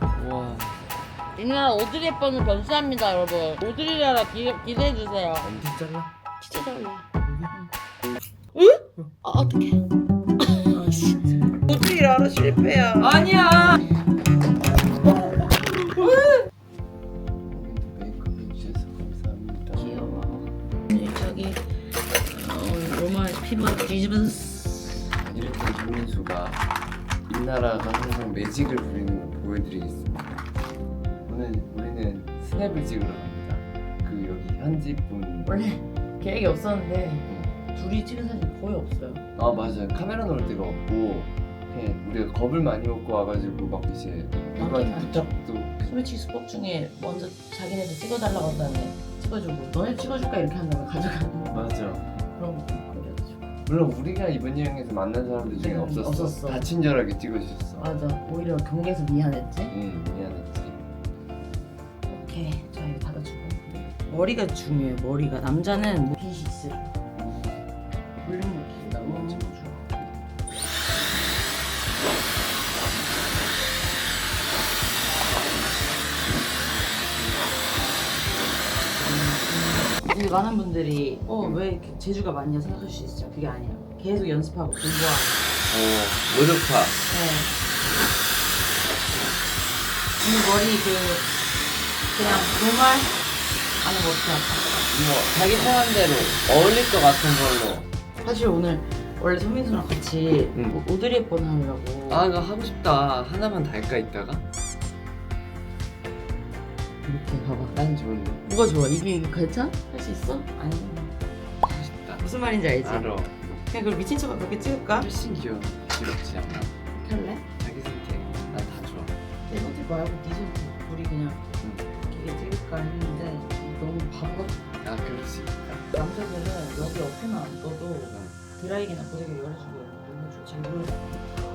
와. 우리나라 오드리 헵번을 변수합니다 여러분. 오드리라라 기, 기대해주세요. 엄청 잘라? 진짜 잘라. 응? 아 어떡해. 오드리라라 실패야. 아니야. 저기 뒤집어졌어 이렇게 김민수가 인나라가 항상 매직을 부리는 거 보여드리겠습니다. 오늘 우리는 스냅을 찍으러 갑니다. 그 여기 현지 분. 원래 계획이 없었는데 둘이 찍은 사진 거의 없어요. 아 맞아요. 카메라 놓을 데가 없고 그냥 우리가 겁을 많이 먹고 와가지고 막 이제 누구한테 맞긴 부탁도 소매치기 수법 중에 먼저 자기네들 찍어달라고 한다음에 찍어주고 너네 찍어줄까? 이렇게 한 다음에 가져가는. 거 맞아 물론 우리가 이번 여행에서 만난 사람들 중에 네, 없었어. 없었어. 다 친절하게 찍어주셨어. 맞아 오히려 경계에서 미안했지 응 미안했지. 오케이 자 이거 닫아주고 머리가 중요해 머리가 남자는 뭐 핏이 있으 근데 많은 분들이 어 왜 이렇게 재주가 많냐 생각할 수 있어요 그게 아니에요 계속 연습하고 공부하고 어 모조파. 네. 오늘 머리 그 그냥 노말 아는 거 할까? 뭐 자기 편한 대로 어울릴 것 같은 걸로. 사실 오늘 원래 소민수랑 같이 응. 오- 오드리 헵번 하려고 아 이거 하고 싶다. 하나만 다 할까 이따가? 이렇게 봐봐 난 좋은데. 뭐가 좋아? 이게, 이게 괜찮아? 할수 있어? 아니 싶다. 무슨 말인지 알지? 알아. 그냥 그걸 미친 척 그렇게 찍을까? 훨씬 귀여워. 부럽지 않아? 이렇게 할래? 자기 선택. 난다 좋아. 내 선택 말고 네 선택 우리 그냥 이게 찍을까 했는데 너무 바보 같아 아 그럴 수 있다. 남자들은 여기 옆에만 안 떠도 드라이기나 고데기 열어주고 너무 좋지 물짠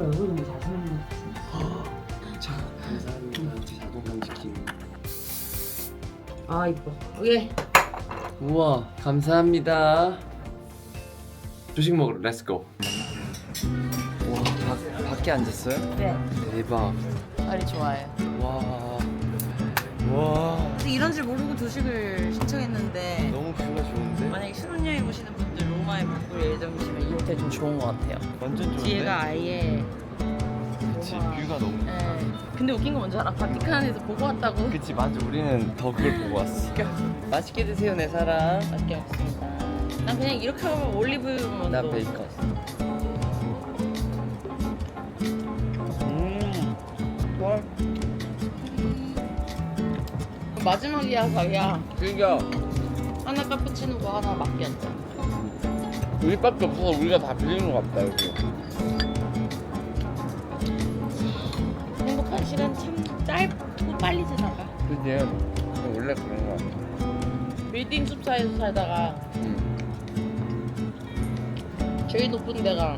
자기 얼굴 너무 잘생긴 자 감사합니다. 제 자존감 지키는. 아 이뻐. 오케이. 우와 감사합니다. 조식 먹으러 렛츠고 와 밖, 밖에 앉았어요? 네. 대박. 빨리 좋아해요 와와. 근데 이런 줄 모르고 도식을 신청했는데 너무 뷰가 좋은데? 만약에 신혼여행 오시는 분 들 로마에 묵을 예정이시면 이 호텔 좀 좋은 것 같아요. 완전 좋은데? 뒤에가 아예 그치 로마- 뷰가 너무 네. 근데 웃긴 건 뭔지 알아? 바티칸에서 보고 왔다고? 그치 맞아. 우리는 더 그걸 보고 왔어. 맛있게 드세요 내 사랑 맛있게 먹습니다. 난 그냥 이렇게 하면 올리브유만 나 베이컨 음 헐. 마지막이야 자기야. 즐겨. 하나 카푸치노고 하나 마끼아토 우리밖에 없어서 우리가 다 빌리는 것 같다 여기. 행복한 시간 참 짧고 빨리 지나가. 그지? 원래 그런 거 같아. 빌딩 숲 사이에서 살다가 응. 제일 높은 데가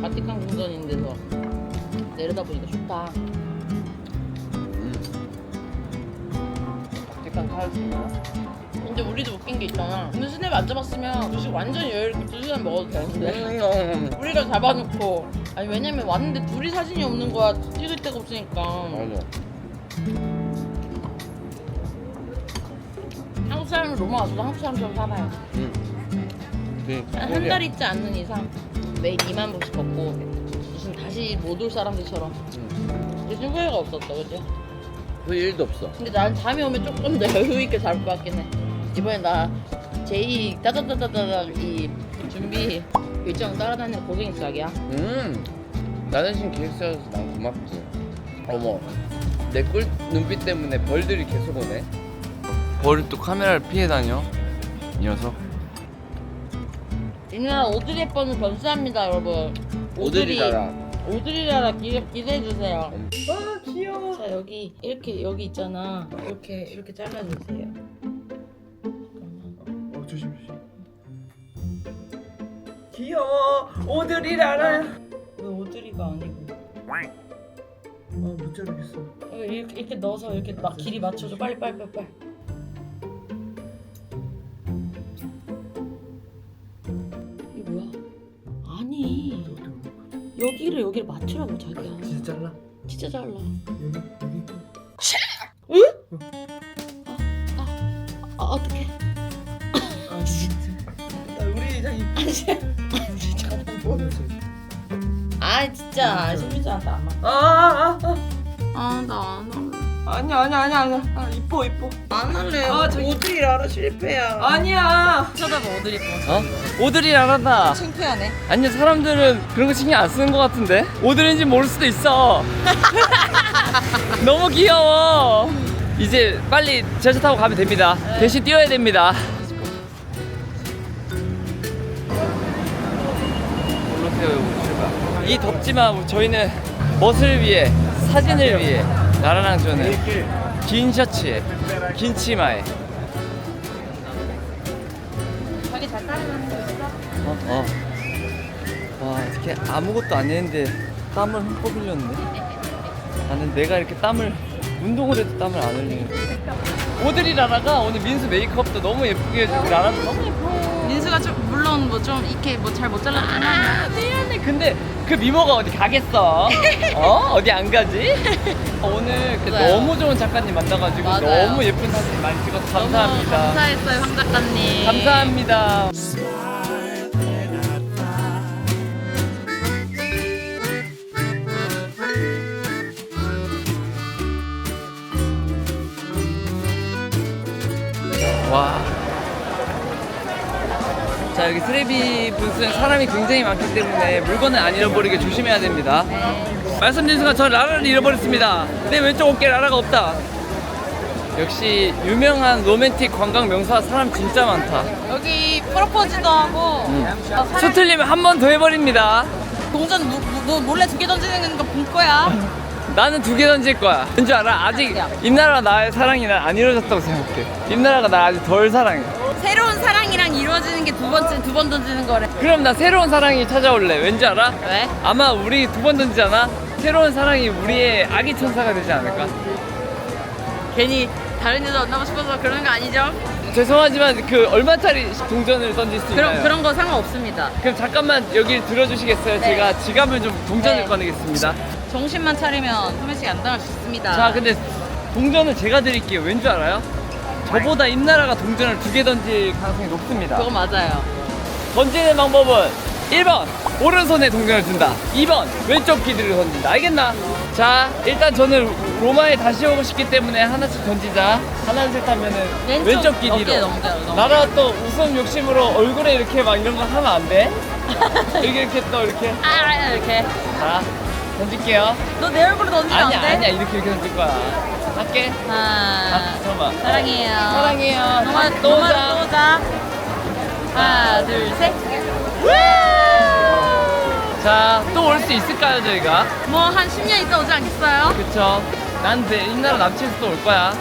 바티칸 궁전인데서 내려다 보니까 좋다. 바티칸 타였구나 근데 우리도 웃긴 게 있잖아. 근데 스냅 안 잡았으면 주식 완전 여유롭게 두 시간 먹어도 되는데 음. 우리가 잡아놓고. 아니 왜냐면 왔는데 둘이 사진이 없는 거야. 찍을 데가 없으니까. 맞아. 한국 사람은 로마 와서도 한국 사람처럼 살아요. 응. 그한달 있지 않는 이상. 매일 2만 보씩 걷고 무슨 다시 못 올 사람들처럼. 응. 무슨 후회가 없었어 그지? 그 일도 없어. 근데 난 잠이 오면 조금 더 여유 있게 잘 것 같긴 해 이번에 나 제이 따다다다다다 이 준비 일정 따라다니는 고생했어 자기야. 음. 나 대신 기획사여서 난 고맙지. 어머 내 꿀 눈빛 때문에 벌들이 계속 오네. 벌이 또 카메라를 피해 다녀 이 녀석. 이누나 오드리 헵번을 변수합니다 여러분. 오드리라라 오드리라라 기, 기대해 주세요. 아 귀여워. 자 여기 이렇게 여기 있잖아. 이렇게 이렇게 잘라주세요 귀여워. 오드리라는. 왜 오드리가 아니고 어, 아못 자르겠어. 이렇게, 이렇게 넣어서 이렇게 막 길이 맞춰줘 빨리 빨리 빨리 빨리 여기를 여기를 맞추라고 자기야 진짜 잘라? 진짜 잘라 여기 여기. 응? 어. 아, 아, 아, 아 어떡해 아 진짜 심리자한테 안 맞. 아아아 아. 아나안 할래. 아 니야 아니야 아니야 아니야. 아 이뻐 이뻐. 안 할래. 아, 저기- 오드리 라라 실패야. 아니야. 쳐다봐 오드리 거. 어? 오드리 알았다. 창피하네. 아니 사람들은 그런 거 신경 안 쓰는 것 같은데 오드리인지 모를 수도 있어 너무 귀여워 이제 빨리 지하철 타고 가면 됩니다 대신 뛰어야 됩니다 이 덥지만 저희는 멋을 위해 사진을 위해 나라랑 저는 긴 셔츠에 긴 치마에 자기 잘 따라가는 거 있어? 어, 어. 와, 이렇게 아무것도 안 했는데 땀을 흠뻑 흘렸는데? 나는 내가 이렇게 땀을, 운동을 해도 땀을 안 흘리는 오드리 라라가 오늘 민수 메이크업도 너무 예쁘게 해주고 라라도 너무 예뻐. 민수가 좀 물론 뭐 좀 이렇게 뭐 잘 못 잘랐지만 아, 미안해. 근데 그 미모가 어디 가겠어? 어? 어디 안 가지? 어, 오늘 그 맞아요. 너무 좋은 작가님 만나가지고 맞아요. 너무 예쁜 사진 많이 찍어서 감사합니다. 감사했어요 황 작가님. 감사합니다. 자 여기 쓰레비 분수는 사람이 굉장히 많기 때문에 물건을 안 잃어버리게 조심해야 됩니다. 말씀드린 순간 저 라라를 잃어버렸습니다. 내 왼쪽 어깨에 라라가 없다. 역시 유명한 로맨틱 관광 명소 사람 진짜 많다. 여기 프로포즈도 하고 어, 사람- 수틀리면 한 번 더 해버립니다. 동전 무, 무, 무- 몰래 두 개 던지는 거 본 거야. 나는 두 개 던질 거야. 왠지 알아? 아직 임나라 나의 사랑이 난 안 이루어졌다고 생각해. 임나라가 나 아직 덜 사랑해. 새로운 사랑 이루어지는 게 두 번째 두 번 던지는 거래. 그럼 나 새로운 사랑이 찾아올래. 왠지 알아? 왜? 아마 우리 두 번 던지잖아. 새로운 사랑이 우리의 아기 천사가 되지 않을까? 괜히 다른 여자 만나고 싶어서 그러는 거 아니죠? 죄송하지만 그 얼마짜리 동전을 던질 수 있나요? 그런 그런 거 상관없습니다. 그럼 잠깐만 여기 들어주시겠어요? 네. 제가 지갑을 좀 동전을 네. 꺼내겠습니다. 정신만 차리면 소매치기 안 당할 수 있습니다. 자, 근데 동전은 제가 드릴게요. 왠 줄 알아요? 저보다 임나라가 동전을 두 개 던질 가능성이 높습니다. 그거 맞아요. 던지는 방법은 1번 오른손에 동전을 둔다 2번 왼쪽 귀들을 던진다 알겠나? 자 일단 저는 로마에 다시 오고 싶기 때문에 하나씩 던지자 하나 셋 하면은 왼쪽 왼쪽, 귀 어깨에 뒤로 넘겨요, 넘겨요. 나라 또 웃음 욕심으로 얼굴에 이렇게 막 이런 거 하면 안 돼 이렇게 이렇게 또 이렇게 아 이렇게. 자 던질게요 너 내 얼굴에 던지면 아니야 안 돼? 아니야 이렇게 이렇게 던질 거야 할게 하나. 아, 잠깐만 사랑해요. 사랑해요 노마 또 노마 또 오자. 하나 둘 셋. 자 또 올 수 있을까요 저희가? 뭐 한 10년 있다 오지 않겠어요? 그쵸. 난내 옛날 남친에서 또 올 거야.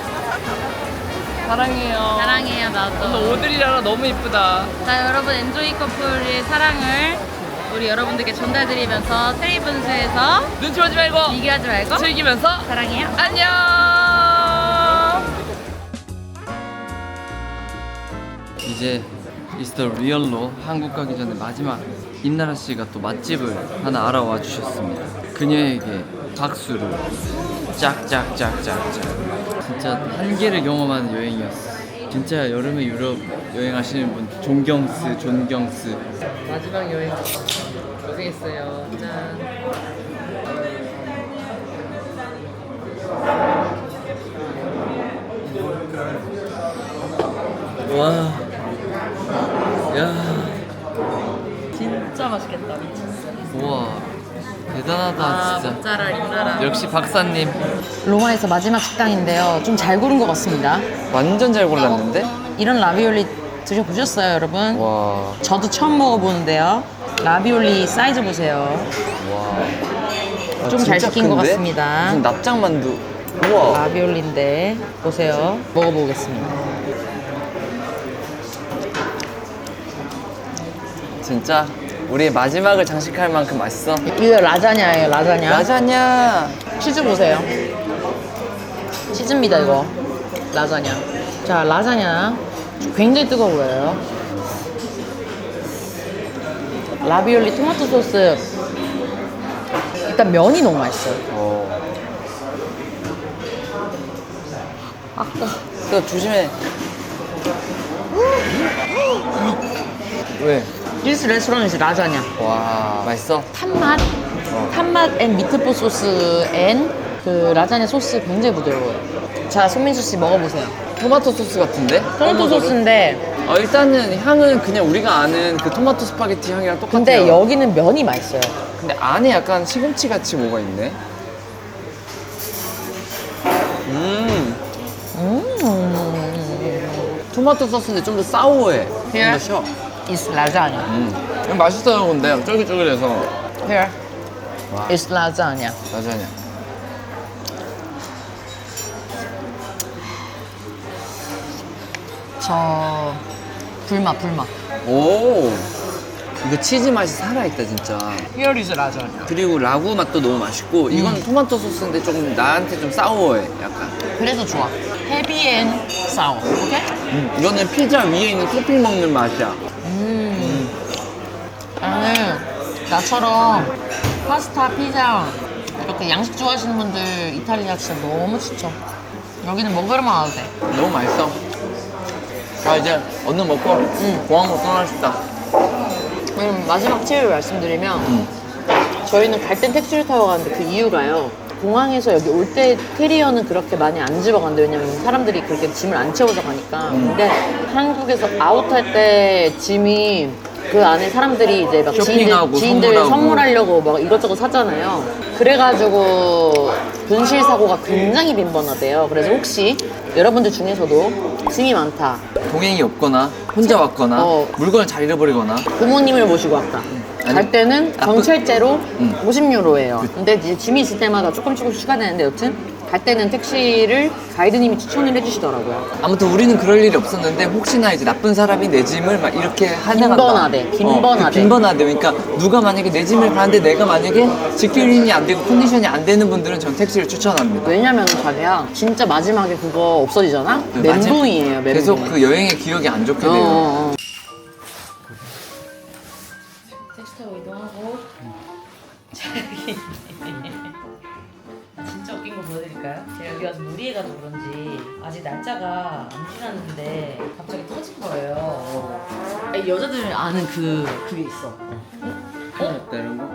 사랑해요. 사랑해요 오늘 나도. 오드리라라 너무 이쁘다. 자 여러분 엔조이 커플의 사랑을 우리 여러분들께 전달드리면서 트레이븐스에서 눈치 보지 말고 비교하지 말고 즐기면서 사랑해요. 안녕. 이제 이스터 리얼로 한국 가기 전에 마지막 임나라 씨가 또 맛집을 하나 알아와 주셨습니다. 그녀에게 박수를 짝짝짝짝짝. 진짜 한계를 경험하는 여행이었어. 진짜 여름에 유럽 여행하시는 분 존경스 존경스. 마지막 여행 고생했어요. 짠. 와. 야. 진짜 맛있겠다 미쳤어. 우와. 대단하다 아 진짜. 모짜라. 역시 박사님. 로마에서 마지막 식당인데요. 좀 잘 고른 것 같습니다. 완전 잘 골랐는데? 이런 라비올리 드셔보셨어요, 여러분? 와. 저도 처음 먹어보는데요. 라비올리 사이즈 보세요. 와. 좀잘 시킨 것 같습니다. 무슨 납작 만두. 우와. 라비올리인데 보세요. 먹어보겠습니다. 진짜 우리의 마지막을 장식할 만큼 맛있어. 이거 라자냐예요, 라자냐. 라자냐. 치즈 보세요. 치즈입니다, 이거. 라자냐. 자, 라자냐. 굉장히 뜨거워 보여요. 라비올리 토마토 소스 일단 면이 너무 맛있어요. 어. 아, 그 조심해. 왜? 디스 레스토랑에서 라자냐. 와, 맛있어? 탄맛, 탄맛 앤 미트볼 소스 앤 그 라자냐 소스 굉장히 부드러워요. 자, 손민수 씨 먹어보세요. 토마토 소스 같은데? 토마토 소스인데 어, 일단은 향은 그냥 우리가 아는 그 토마토 스파게티 향이랑 똑같아요. 근데 여기는 면이 맛있어요. 근데 안에 약간 시금치 같이 뭐가 있네. 음. 음, 토마토 소스인데 좀더 사워해. Here? 좀더 셔. It's lasagna. 음. 맛있어요, 근데 쫄깃쫄깃해서. Here, 와, it's lasagna. 라자냐. 저 불맛, 불맛. 오. 이거 치즈 맛이 살아있다, 진짜. Here is lasagna. 그리고 라구 맛도 너무 맛있고, 이건 음. 토마토 소스인데 조금 나한테 좀 사워해, 약간. 그래서 좋아. 헤비 앤 사워. 오케이? 음, 이거는 피자 위에 있는 토핑 먹는 맛이야. 음. 나는 나처럼 파스타, 피자 이렇게 양식 좋아하시는 분들 이탈리아 진짜 너무 추천. 여기는 먹으러만 와도 돼. 너무 맛있어. 자, 이제 얼른 먹고 응. 공항으로 떠나고 싶다. 그럼 마지막 팁을 말씀드리면 응. 저희는 갈 땐 택시를 타고 가는데 그 이유가요. 공항에서 여기 올 때 캐리어는 그렇게 많이 안 집어간대. 왜냐면 사람들이 그렇게 짐을 안 채워서 가니까. 근데 한국에서 아웃할 때 짐이 그 안에 사람들이 이제 막 쇼핑하고 지인들, 지인들 선물하고. 선물하려고 막 이것저것 사잖아요. 그래가지고 분실 사고가 굉장히 빈번하대요. 그래서 혹시 여러분들 중에서도 짐이 많다. 동행이 없거나 혼자 왔거나 어. 물건을 잘 잃어버리거나 부모님을 모시고 왔다. 아니, 갈 때는 나쁜- 경찰제로 응. 50유로예요. 근데 이제 짐이 있을 때마다 조금 조금씩 추가되는데 여튼 갈 때는 택시를 가이드님이 추천을 해주시더라고요. 아무튼 우리는 그럴 일이 없었는데 혹시나 이제 나쁜 사람이 내 짐을 막 이렇게 하나간다. 빈번하대, 빈번하대. 어, 빈번하대. 그러니까 누가 만약에 내 짐을 가는데 내가 만약에 직결인이 안 되고 컨디션이 안 되는 분들은 전 택시를 추천합니다. 왜냐면 자기야 진짜 마지막에 그거 없어지잖아? 그 마지- 멘붕이에요 멘붕. 계속 그 여행의 기억이 안 좋게 어, 돼요. 어, 어. 아는 그 그게 있어. 어? 이런 거?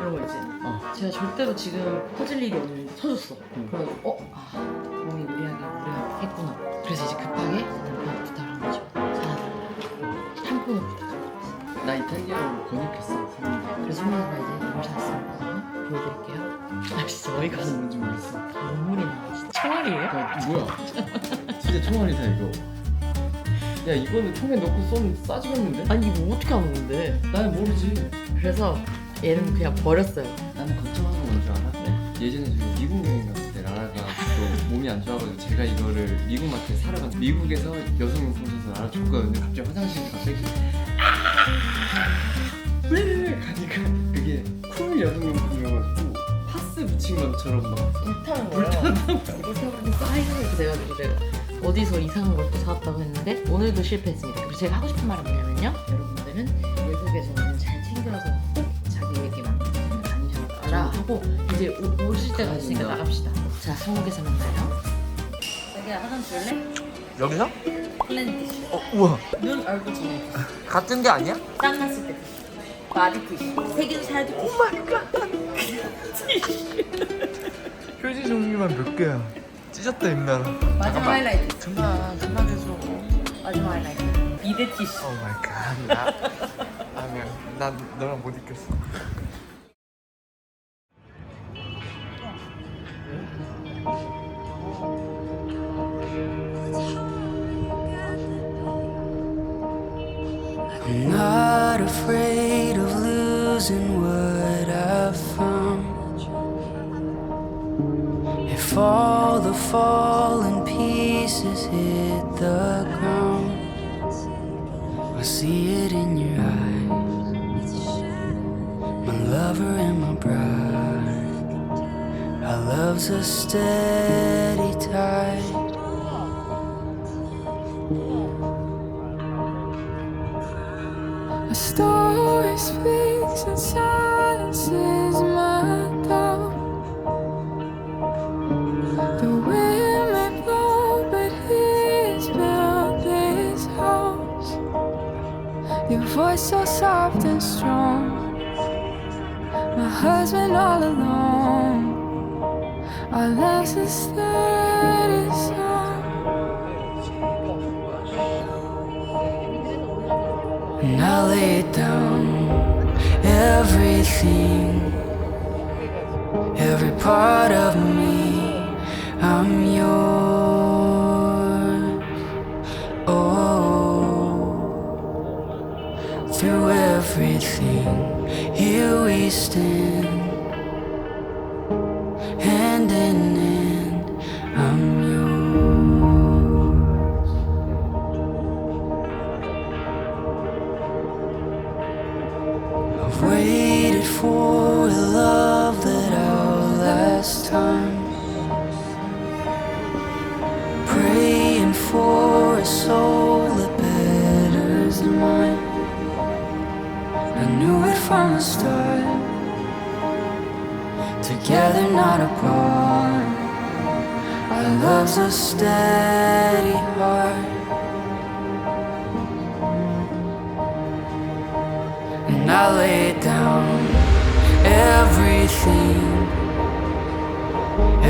이런 거 있지. 제가 절대로 지금 터질 일이 없는데 터졌어. 그래서 어? 아, 몸이 무리하게 무리하게 했구나. 그래서 이제 급하게 남편 부탁을 한 거죠. 부탁드렸어. 나 이탈리아로 번역했어. 그래서 손님이가 이제 이걸 샀습니다. 보여드릴게요. 아 진짜 어이가 없어. 뭔지 모르겠어. 눈물이 나. 진짜 총알이에요? 야, 뭐야? 진짜 총알이다 이거. 야 이거는 총에 넣고 쏘면 싸지겠는데? 아니 이거 어떻게 하는 건데? 난 모르지. 그래서 얘는 그냥 버렸어요. 나는 걱정하는 건 줄 알아? 예전에 저희 미국 여행 갔을 때 라라가 또 몸이 안 좋아가지고 제가 이거를 미국 마트에 사러 갔는데 미국에서 여성용품 사서 라라 줬거든요 갑자기 화장실에 갑자기 왜 가니까 그게 쿨 여성용품이어가지고 파스 묻힌 것처럼 막 불타는 거예요. 불타버리고 싸이고 이렇게 돼가지고 제가 어디서 이상한 걸또 사왔다고 했는데 오늘도 실패했습니다. 그래서 제가 하고 싶은 말은 뭐냐면요. 여러분들은 외국에서는 잘 챙겨서 꼭 자기에게만 다니셔라 하고 이제 오, 오실 때가 있으니까 나갑시다. 자, 한국에서 만나요. 자기야 화장실 줄래? 여기서? 플랜티시. 어 우와 눈, 얼굴 정해. 같은 게 아니야? 땀 났을 때. 바디 티슈. 세균 살도 티슈. 휴지 종류만 몇 개야? 찢었다 임나라. 마지막 하이라이트. 그만 그만 해줘. 마지막 하이라이트. 비데 티슈. 오 마이 갓. 나 아니야. 난 너랑 못 있겠어. I'm not afraid of losing what I've found. If all the fallen pieces hit the ground, I see it in your eyes. My lover and my bride. Our love's a steady tide. A story speaks And I lay down everything, every part of me. I'm yours. Oh, through everything, here we stand, soul that betters than mine. I knew it from the start. Together, not apart. Our love's a steady heart. And I lay down everything,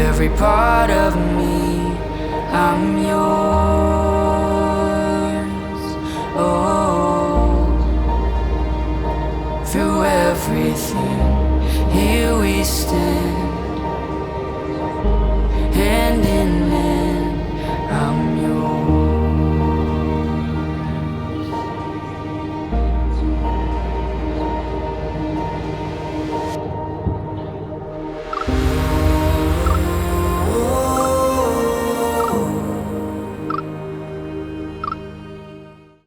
every part of me. I'm yours.